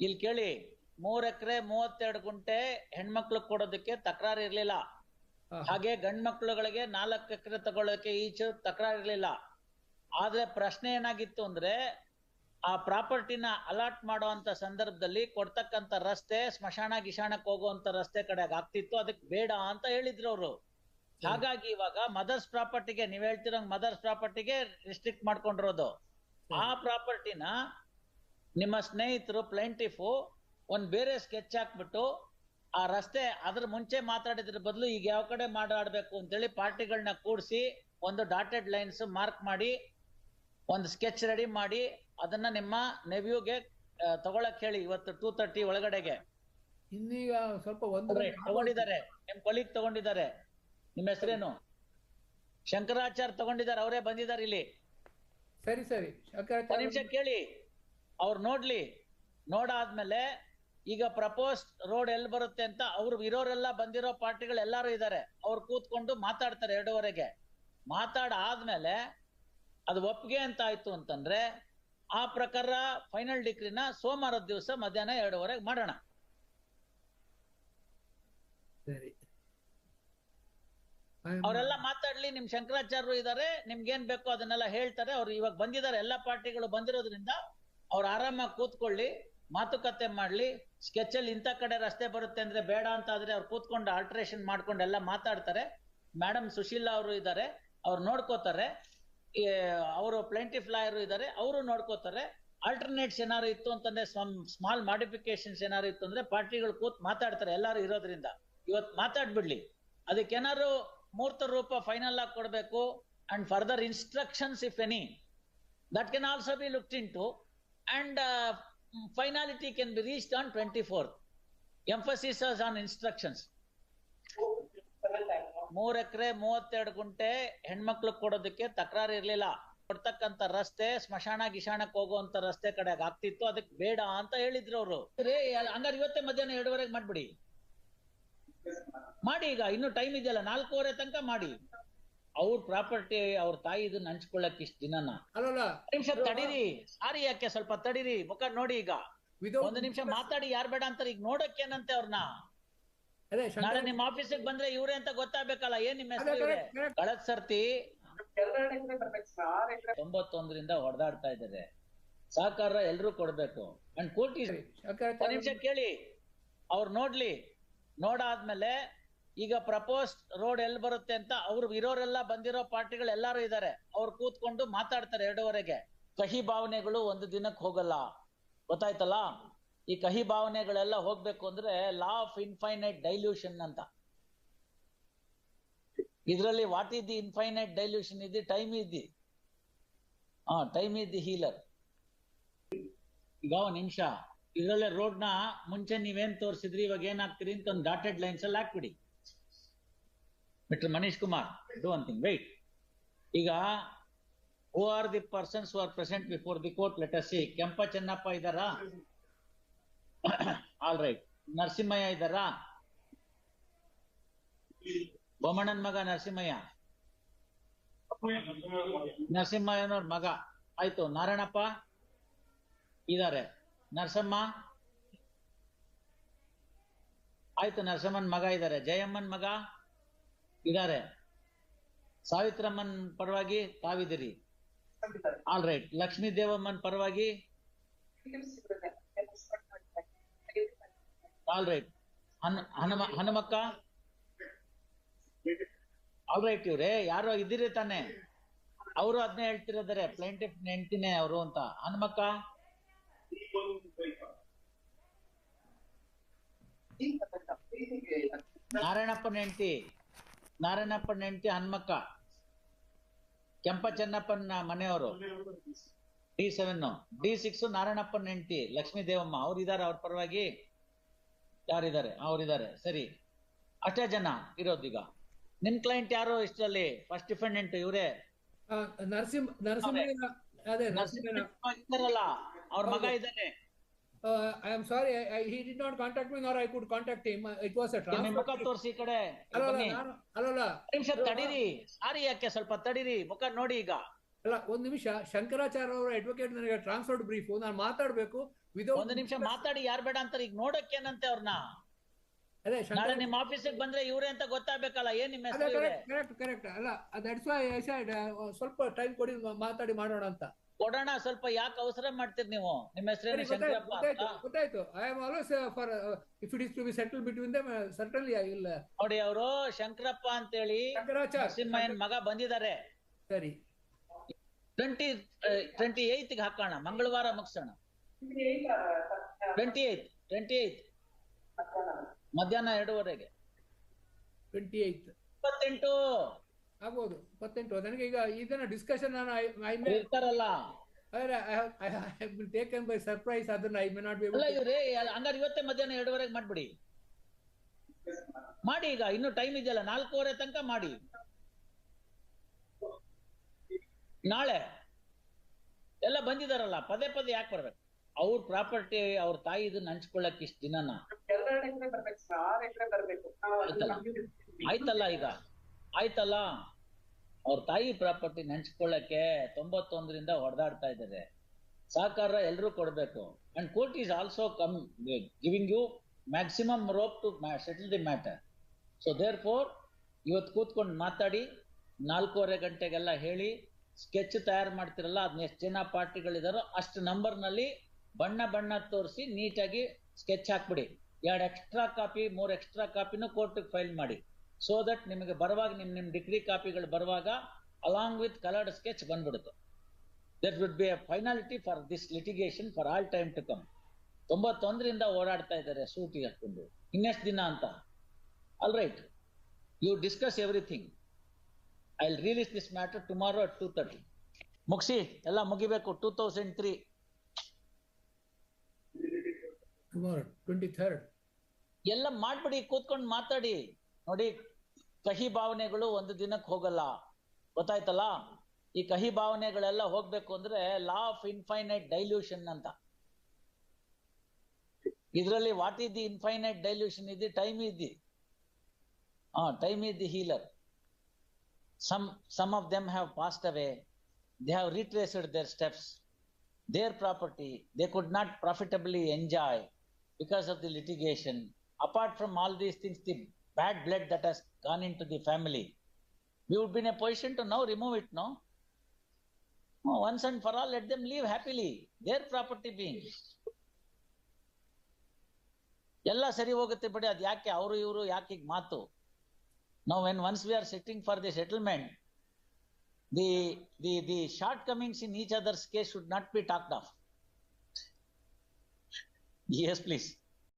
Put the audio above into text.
ಇಲ್ಲಿ ಕೇಳಿ ಮೂರ್ ಎಕರೆ ಮೂವತ್ತೆರಡು ಗುಂಟೆ ಹೆಣ್ಮಕ್ಳು ಕೊಡೋದಕ್ಕೆ ತಕರಾರು ಇರ್ಲಿಲ್ಲ. ಹಾಗೆ ಗಂಡ್ ಮಕ್ಳುಗಳಿಗೆ ನಾಲ್ಕು ಎಕರೆ ತಗೊಳ್ಳೋಕೆ ಈಚೆ ತಕರಾರು ಇರ್ಲಿಲ್ಲ. ಆದ್ರೆ ಪ್ರಶ್ನೆ ಏನಾಗಿತ್ತು ಅಂದ್ರೆ ಆ ಪ್ರಾಪರ್ಟಿನ ಅಲಾಟ್ ಮಾಡುವಂತ ಸಂದರ್ಭದಲ್ಲಿ ಕೊಡ್ತಕ್ಕಂತ ರಸ್ತೆ ಸ್ಮಶಾನ ಗಿಶಾಣಕ್ಕೆ ಹೋಗುವಂತ ರಸ್ತೆ ಕಡೆಗೆ ಆಗ್ತಿತ್ತು. ಅದಕ್ಕೆ ಬೇಡ ಅಂತ ಹೇಳಿದ್ರು ಅವರು. ಹಾಗಾಗಿ ಇವಾಗ ಮದರ್ಸ್ ಪ್ರಾಪರ್ಟಿಗೆ ನೀವ್ ಹೇಳ್ತಿರೋ ಮದರ್ಸ್ ಪ್ರಾಪರ್ಟಿಗೆ ರಿಸ್ಟ್ರಿಕ್ಟ್ ಮಾಡ್ಕೊಂಡಿರೋದು. ಆ ಪ್ರಾಪರ್ಟಿನ ನಿಮ್ಮ ಸ್ನೇಹಿತರು ಪ್ಲೇಂಟಿಫು ಒಂದ್ ಬೇರೆ ಸ್ಕೆಚ್ ಹಾಕ್ಬಿಟ್ಟು ಆ ರಸ್ತೆ ಅದ್ರ ಮುಂಚೆ ಮಾತಾಡಿದ್ರ ಬದಲು ಈಗ ಯಾವ ಕಡೆ ಮಾತಾಡ್ಬೇಕು ಅಂತೇಳಿ ಪಾರ್ಟಿಗಳನ್ನ ಕೂಡಿಸಿ ಒಂದು ಡಾಟೆಡ್ ಲೈನ್ಸ್ ಮಾರ್ಕ್ ಮಾಡಿ ಒಂದು ಸ್ಕೆಚ್ ರೆಡಿ ಮಾಡಿ ಅದನ್ನ ನಿಮ್ಮ ನೆವ್ಯೂಗೆ ತಗೊಳಕ್ ಹೇಳಿ ಇವತ್ತು ಟೂ ತರ್ಟಿ ಒಳಗಡೆಗೆ. ಇನ್ನೀಗ ಸ್ವಲ್ಪ ಒಂದು ತಗೊಂಡಿದ್ದಾರೆ. ನಿಮ್ ಕೊಲೀಗ್ ತಗೊಂಡಿದ್ದಾರೆ. ನಿಮ್ಮ ಹೆಸರೇನು? ಶಂಕರಾಚಾರ್ಯ ತಗೊಂಡಿದ್ದಾರೆ ಅವರೇ ಬಂದಿದ್ದಾರೆ ಇಲ್ಲಿ. ಸರಿ ಸರಿ. ನಿಮಿಷ ಕೇಳಿ. ಅವ್ರು ನೋಡ್ಲಿ ನೋಡಾದ್ಮೇಲೆ ಈಗ ಪ್ರಪೋಸ್ ರೋಡ್ ಎಲ್ಲಿ ಬರುತ್ತೆ ಅಂತ ಅವ್ರು ಇರೋರೆಲ್ಲ ಬಂದಿರೋ ಪಾರ್ಟಿಗಳು ಎಲ್ಲಾರು ಇದ್ದಾರೆ ಅವ್ರು ಕೂತ್ಕೊಂಡು ಮಾತಾಡ್ತಾರೆ ಎರಡೂವರೆಗೆ. ಮಾತಾಡ ಆದ್ಮೇಲೆ ಅದು ಒಪ್ಪಿಗೆ ಅಂತ ಆಯ್ತು ಅಂತಂದ್ರೆ ಆ ಪ್ರಕಾರ ಫೈನಲ್ ಡಿಗ್ರಿನ ಸೋಮವಾರದ ದಿವಸ ಮಧ್ಯಾಹ್ನ ಎರಡೂವರೆಗೆ ಮಾಡೋಣ. ಸರಿ. ಅವರೆಲ್ಲ ಮಾತಾಡ್ಲಿ ನಿಮ್ ಶಂಕರಾಚಾರ್ಯರು ಇದಾರೆ ನಿಮ್ಗೇನ್ ಬೇಕೋ ಅದನ್ನೆಲ್ಲ ಹೇಳ್ತಾರೆ. ಅವ್ರು ಇವಾಗ ಬಂದಿದ್ದಾರೆ ಎಲ್ಲಾ ಪಾರ್ಟಿಗಳು ಬಂದಿರೋದ್ರಿಂದ ಅವ್ರು ಆರಾಮಾಗಿ ಕೂತ್ಕೊಳ್ಳಿ, ಮಾತುಕತೆ ಮಾಡ್ಲಿ ಸ್ಕೆಚ್ ಅಲ್ಲಿ ಇಂಥ ಕಡೆ ರಸ್ತೆ ಬರುತ್ತೆ ಅಂದ್ರೆ ಬೇಡ ಅಂತ ಆದ್ರೆ ಅವ್ರು ಕೂತ್ಕೊಂಡು ಆಲ್ಟ್ರೇಷನ್ ಮಾಡ್ಕೊಂಡು ಎಲ್ಲ ಮಾತಾಡ್ತಾರೆ. ಮೇಡಮ್ ಸುಶೀಲಾ ಅವರು ಇದ್ದಾರೆ ಅವ್ರು ನೋಡ್ಕೋತಾರೆ. ಅವರು ಪ್ಲೇಂಟಿಫ್ ಲಾಯರು ಇದ್ದಾರೆ ಅವರು ನೋಡ್ಕೋತಾರೆ. ಆಲ್ಟರ್ನೇಟ್ಸ್ ಏನಾದ್ರು ಇತ್ತು ಅಂತಂದ್ರೆ ಸ್ಮಾಲ್ ಮಾಡಿಫಿಕೇಶನ್ಸ್ ಏನಾದ್ರು ಇತ್ತು ಅಂದ್ರೆ ಪಾರ್ಟಿಗಳು ಕೂತ್ ಮಾತಾಡ್ತಾರೆ ಎಲ್ಲಾರು ಇರೋದ್ರಿಂದ. ಇವತ್ತು ಮಾತಾಡ್ಬಿಡ್ಲಿ. ಅದಕ್ಕೇನಾದ್ರು ಮೂರ್ತ ರೂಪ ಫೈನಲ್ ಆಗಿ ಕೊಡಬೇಕು and further instructions if any that can also be looked in into. And uh, finality can be reached on 24th emphasis is on instructions. ಮೂರ್ ಎಕರೆ ಮೂವತ್ತೆರಡು ಗುಂಟೆ ಹೆಣ್ಮಕ್ಳು ಕೊಡೋದಕ್ಕೆ ತಕರಾರು ಇರ್ಲಿಲ್ಲ. ಕೊಡ್ತಕ್ಕಂತ ರಸ್ತೆ ಸ್ಮಶಾನ ಗಿಶಾಣಕ್ಕೆ ಹೋಗುವಂತ ರಸ್ತೆ ಕಡೆಗೆ ಆಗ್ತಿತ್ತು. ಅದಕ್ಕೆ ಬೇಡ ಅಂತ ಹೇಳಿದ್ರು ಅವರು. ಹಂಗಾರೆ ಇವತ್ತೇ ಮಧ್ಯಾಹ್ನ ಎರಡುವರೆಗೆ ಮಾಡ್ಬಿಡಿ. ಮಾಡಿ ಈಗ ಇನ್ನು ಟೈಮ್ ಇದೆಯಲ್ಲ ನಾಲ್ಕೂವರೆ ತನಕ ಮಾಡಿ. ಅವ್ರ ಪ್ರಾಪರ್ಟಿ ಅವ್ರ ತಾಯಿ ಇದನ್ನ ಹಂಚ್ಕೊಳ್ಳಕ್ ಇಷ್ಟ ದಿನನ? ಅಲ್ಲಲ್ಲ. ನಿಮಿಷ ತಡೀರಿ. ಸಾರಿ ಯಾಕೆ ಸ್ವಲ್ಪ ತಡೀರಿ. ಮುಖ ನೋಡಿ ಈಗ. ಒಂದು ನಿಮಿಷ ಮಾತಾಡಿ ಯಾರ್ ಬೇಡ ಅಂತ ಈಗ ನೋಡಕ್ಕೇನಂತೆ ಅವ್ರನ್ನ ಅದೇ ನಾಳೆ ನಿಮ್ ಆಫೀಸಿಗೆ ಬಂದ್ರೆ ಇವ್ರೆ ಅಂತ ಗೊತ್ತಾಗ್ಬೇಕಲ್ಲ. ಏನ್ ನಿಮ್ಮ ಹೆಸರು. ಕಳೆದ ಸರ್ತಿ. ತೊಂಬತ್ತೊಂದರಿಂದ ಹೊಡೆದಾಡ್ತಾ ಇದ್ದಾರೆ. ಸಹಕಾರ ಎಲ್ರು ಕೊಡ್ಬೇಕು. ಅಂಡ್ ಕೋಟಿ ನಿಮಿಷ ಕೇಳಿ. ಅವ್ರು ನೋಡ್ಲಿ. ನೋಡಾದ್ಮೇಲೆ ಈಗ ಪ್ರಪೋಸ್ ರೋಡ್ ಎಲ್ಲಿ ಬರುತ್ತೆ ಅಂತ ಅವ್ರು ಇರೋರೆಲ್ಲ ಬಂದಿರೋ ಪಾರ್ಟಿಗಳು ಎಲ್ಲಾರು ಇದ್ದಾರೆ. ಅವ್ರು ಕೂತ್ಕೊಂಡು ಮಾತಾಡ್ತಾರೆ ಎರಡೂವರೆಗೆ. ಕಹಿ ಭಾವನೆಗಳು ಒಂದು ದಿನಕ್ಕೆ ಹೋಗಲ್ಲ. ಗೊತ್ತಾಯ್ತಲ್ಲ? ಈ ಕಹಿ ಭಾವನೆಗಳೆಲ್ಲ ಹೋಗ್ಬೇಕು ಅಂದ್ರೆ ಲಾ ಆಫ್ ಇನ್ಫೈನೈಟ್ ಡೈಲ್ಯೂಷನ್ ಅಂತ. ಇದರಲ್ಲಿ what is the infinite dilution ಇದ್ದಿ ಟೈಮ್ ಇದ್ದಿ ಹಾ ಟೈಮ್ ಇಸ್ ದಿ ಹೀಲರ್ ಈಗ ಒಂದ್ ನಿಮಿಷ. ಇದ್ರಲ್ಲೇ ರೋಡ್ನ ಮುಂಚೆ ನೀವೇನ್ ತೋರಿಸಿದ್ರಿ? ಇವಾಗ ಏನ್ ಹಾಕ್ತೀರಿ ಅಂತ ಒಂದು ಡಾಟೆಡ್ ಲೈನ್ಸ್ ಅಲ್ಲಿ ಹಾಕ್ಬಿಡಿ. Mister Manish Kumar do one thing ಈಗ who are the persons are present before the court letter C Kempa Chennappa ಇದ್ದಾರಾ? ಆಲ್ ರೈಟ್ ನರಸಿಂಹಯ್ಯ ಇದ್ದಾರಾ? ಬೊಮ್ಮಣ್ಣನ್ ಮಗ ನರಸಿಂಹಯ್ಯ ನರಸಿಂಹಯ್ಯನವ್ರ ಮಗ. ಆಯ್ತು, ನಾರಾಯಣಪ್ಪ ಇದಾರೆ ನರಸಮ್ಮ? ಆಯ್ತು, ನರಸಮ್ಮನ್ ಮಗ ಇದಾರೆ ಜಯಮ್ಮನ್ ಮಗ? ಇದಾರೆ. ಸಾವಿತ್ರಮ್ಮನ್ ಪರವಾಗಿ ತಾವಿದಿರಿ ಆಲ್ ರೈಟ್ ಲಕ್ಷ್ಮೀ ದೇವಮ್ಮನ್ ಪರವಾಗಿ? ಆಲ್ ರೈಟ್ ಹನ್ ಹನುಮ ಹನುಮಕ್ಕ? ಆಲ್ ರೈಟ್ ಇವ್ರೆ. ಯಾರು ಇದ್ದೀರಿ ತಾನೆ? ಅವರು ಅದನ್ನೇ ಹೇಳ್ತಿರೋದಾರೆ. ಪ್ಲೇಂಟಿಫ್ ನೆಂಟಿನೇ ಅವರು ಅಂತ. ಹನುಮಕ್ಕ? ನಾರಾಯಣಪ್ಪನ ಹೆಂಡತಿ ನಾರಾಯಣಪ್ಪನ ಹೆಂಡತಿ ಹನ್ಮಕ್ಕ. ಕೆಂಪ ಚೆನ್ನಪ್ಪನ ಮನೆಯವರು. D seven. ಡಿ ಸಿಕ್ಸ್ ನಾರಾಯಣಪ್ಪನ ಹೆಂಡತಿ ಲಕ್ಷ್ಮೀ ದೇವಮ್ಮ. ಅವ್ರು ಇದಾರೆ ಅವ್ರ ಪರವಾಗಿ ಯಾರಿದ್ದಾರೆ? ಅವ್ರಿದ್ದಾರೆ. ಸರಿ. ಅಷ್ಟೇ ಜನ ಇರೋದೀಗ ನಿಮ್ ಕ್ಲೈಂಟ್ ಯಾರು ಇಷ್ಟರಲ್ಲಿ? ಫಸ್ಟ್ ಡಿಫೆಂಡೆಂಟ್ ಇವರೇ. ನರಸಿಂಹ ನರಸಿಂಹ ಇದ್ದಾರಲ್ಲ ಅವ್ರ ಮಗ ಇದ್ದಾನೆ. I am sorry he did not contact me nor I could contact him it was a ನಿಮ್ ಮುಖ ತೋರಿಸಿ ಈ ಕಡೆ. ಅಲ್ಲಲ್ಲ ನಿಮಿಷ ತಡೀರಿ. ಸಾರಿ ಯಾಕೆ ಸ್ವಲ್ಪ ತಡೀರಿ? ಮುಖ ನೋಡಿ ಈಗ. ಅಲ್ಲ ಒಂದ್ ನಿಮಿಷ. ಶಂಕರಾಚಾರ್ಯ ಅವರ ಅಡ್ವೊಕೇಟ್ ನನಗೆ ಟ್ರಾನ್ಸ್ಫರ್ಡ್ ಬ್ರೀಫ್ ನಾನು ಮಾತಾಡ್ಬೇಕು without. ಒಂದು ನಿಮಿಷ ಮಾತಾಡಿ ಯಾರ್ ಬೇಡ ಅಂತಾರೆ ಈಗ ನೋಡಕ್ಕೇನಂತೆ ಅವ್ರನ್ನ ಅದೇ ನಾಳೆ ನಿಮ್ಮ ಆಫೀಸಿಗೆ ಬಂದ್ರೆ ಇವರೇ ಅಂತ ಗೊತ್ತಾಗಬೇಕಲ್ಲ ಏನ್ ನಿಮ್ಮ ಹೆಸರು ಕರೆಕ್ಟ್ ಕರೆಕ್ಟ್ ಕರೆಕ್ಟ್ ಅಲ್ಲ ದಟ್ಸ್ ವೈ ಐ ಸೈಡ್ ಸ್ವಲ್ಪ ಟೈಮ್ ಕೊಡಿ ಮಾತಾಡಿ ಮಾಡೋಣ ಅಂತ. ಕೊಡೋಣ ಸ್ವಲ್ಪ ಯಾಕೆ ಅವಸರ ಮಾಡ್ತೀರಿ ನೀವು? ನಿಮ್ಮ ಸರಿ, ಹೆಸರೇನು ಶಂಕರಪ್ಪ ಗೊತ್ತಾಯ್ತು I am always for if it is to be settle between them certainly ಇಲ್ಲ ನೋಡಿ ಅವರು ಶಂಕರಪ್ಪ ಅಂತ ಹೇಳಿ ಶಂಕರಾಚಾರ್ಯ ಮಗ ಬಂದಿದ್ದಾರೆ. ಸರಿ. ಟ್ವೆಂಟಿ ಟ್ವೆಂಟಿ ಏಯ್ತ್ ಹಾಕೋಣ ಮಂಗಳವಾರ ಮುಗಿಸೋಣ. ಟ್ವೆಂಟಿ ಏಯ್ತ್ ಟ್ವೆಂಟಿ ಏಯ್ತ್ ಮಧ್ಯಾಹ್ನ ಎರಡೂವರೆಗೆ. ಟ್ವೆಂಟಿ ಏಯ್ತ್ ಇಪ್ಪತ್ತೆಂಟು. ಆಗ್ಬೋದು. ಇಪ್ಪತ್ತೆಂಟು. ನನಗೆ ಈಗ ಇದನ್ನ ಡಿಸ್ಕಷನ್ ನಾನು ಐ ಮೇ ಇರ್ತಾರಲ್ಲ ಟೇಕನ್ ಬೈ ಸರ್ಪ್ರೈಸ್ ಅದನ್ನ ಐ ಮೇ ನಾಟ್ ಬಿ ಹಂಗಾರೆ ಇವತ್ತೇ ಮಧ್ಯಾಹ್ನ ಎರಡುವರೆಗೆ ಮಾಡ್ಬಿಡಿ. ಮಾಡಿ ಈಗ ಇನ್ನು ಟೈಮ್ ಇದೆಯಲ್ಲ ನಾಲ್ಕೂವರೆ ತನಕ ಮಾಡಿ. ನಾಳೆ. ಎಲ್ಲ ಬಂದಿದಾರಲ್ಲ ಪದೇ ಪದೇ ಯಾಕೆ ಬರ್ಬೇಕು? ಅವ್ರ ಪ್ರಾಪರ್ಟಿ ಅವ್ರ ತಾಯಿ ಇದನ್ನ ಹಂಚ್ಕೊಳ್ಳಕ್ ಇಷ್ಟ ದಿನ ಆಯ್ತಲ್ಲ ಈಗ. ಆಯ್ತಲ್ಲ? ಅವ್ರ ತಾಯಿ ಪ್ರಾಪರ್ಟಿ ಹಂಚ್ಕೊಳ್ಳಕ್ಕೆ ತೊಂಬತ್ತೊಂದರಿಂದ ಹೊಡೆದಾಡ್ತಾ ಇದ್ದಾರೆ. ಸಹಕಾರ ಎಲ್ಲರೂ ಕೊಡಬೇಕು. And court is also come giving you maximum rope to settle the matter so therefore ಇವತ್ತು ಕೂತ್ಕೊಂಡು ಮಾತಾಡಿ, ನಾಲ್ಕೂವರೆ ಗಂಟೆಗೆಲ್ಲ ಹೇಳಿ ಸ್ಕೆಚ್ ತಯಾರು ಮಾಡ್ತಿರಲ್ಲ ಅದನ್ನ ಎಷ್ಟು ಜನ ಪಾರ್ಟಿಗಳಿದಾರೋ ಅಷ್ಟು ನಂಬರ್ನಲ್ಲಿ ಬಣ್ಣ ಬಣ್ಣ ತೋರಿಸಿ ನೀಟಾಗಿ ಸ್ಕೆಚ್ ಹಾಕ್ಬಿಡಿ. ಎರಡು ಎಕ್ಸ್ಟ್ರಾ ಕಾಪಿ ಮೂರು ಎಕ್ಸ್ಟ್ರಾ ಕಾಪಿನೂ ಕೋರ್ಟಿಗೆ ಫೈಲ್ ಮಾಡಿ. ಸೊ ದಟ್ ನಿಮಗೆ ಬರುವಾಗ ನಿಮ್ಮ ನಿಮ್ಮ ಡಿಗ್ರಿ ಕಾಪಿಗಳು ಬರುವಾಗ ಅಲಾಂಗ್ ವಿತ್ ಕಲರ್ಡ್ ಸ್ಕೆಚ್ ಬಂದ್ಬಿಡುತ್ತೆ. That would be a finality for this litigation for all time to come ತೊಂಬತ್ತೊಂದರಿಂದ ಓಡಾಡ್ತಾ ಇದ್ದಾರೆ ಸೂಟಿ ಹಾಕೊಂಡು ಇನ್ನೆಷ್ಟು ದಿನ ಅಂತ? All right you discuss everything I will release this matter tomorrow at two thirty ಮುಗಿಸಿ ಎಲ್ಲ ಮುಗಿಬೇಕು. ಟೂ ತೌಸಂಡ್ ತ್ರೀ ಎಲ್ಲ ಮಾಡ್ಬಿಡಿ ಕೂತ್ಕೊಂಡು ಮಾತಾಡಿ. ನೋಡಿ, ಕಹಿ ಭಾವನೆಗಳು ಒಂದು ದಿನಕ್ಕೆ ಹೋಗಲ್ಲ. ಗೊತ್ತಾಯ್ತಲ್ಲ? ಈ ಕಹಿ ಭಾವನೆಗಳೆಲ್ಲ ಹೋಗ್ಬೇಕು ಅಂದ್ರೆ ಲಾ ಆಫ್ ಇನ್ಫೈನೈಟ್ ಡೈಲ್ಯೂಷನ್ ಅಂತ. ಇದರಲ್ಲಿ what is the infinite dilution ಇದೆ ಟೈಮ್ ಇದ್ದಿ ಹಾ time is the healer some some of them have passed away they have retraced their steps their property they could not profitably enjoy because of the litigation apart from all these things, the bad blood that has gone into the family we would be in a position to now remove it no No, once and for all let them live happily their property being ಎಲ್ಲ ಸರಿ ಹೋಗುತ್ತೆ ಬಿಡಿ ಅದ್ ಯಾಕೆ ಅವರು ಇವರು ಯಾಕೆ ಈಗ ಮಾತು ನಾವು when once we are sitting for the settlement the the the shortcomings in each other's case should not be talked of yes please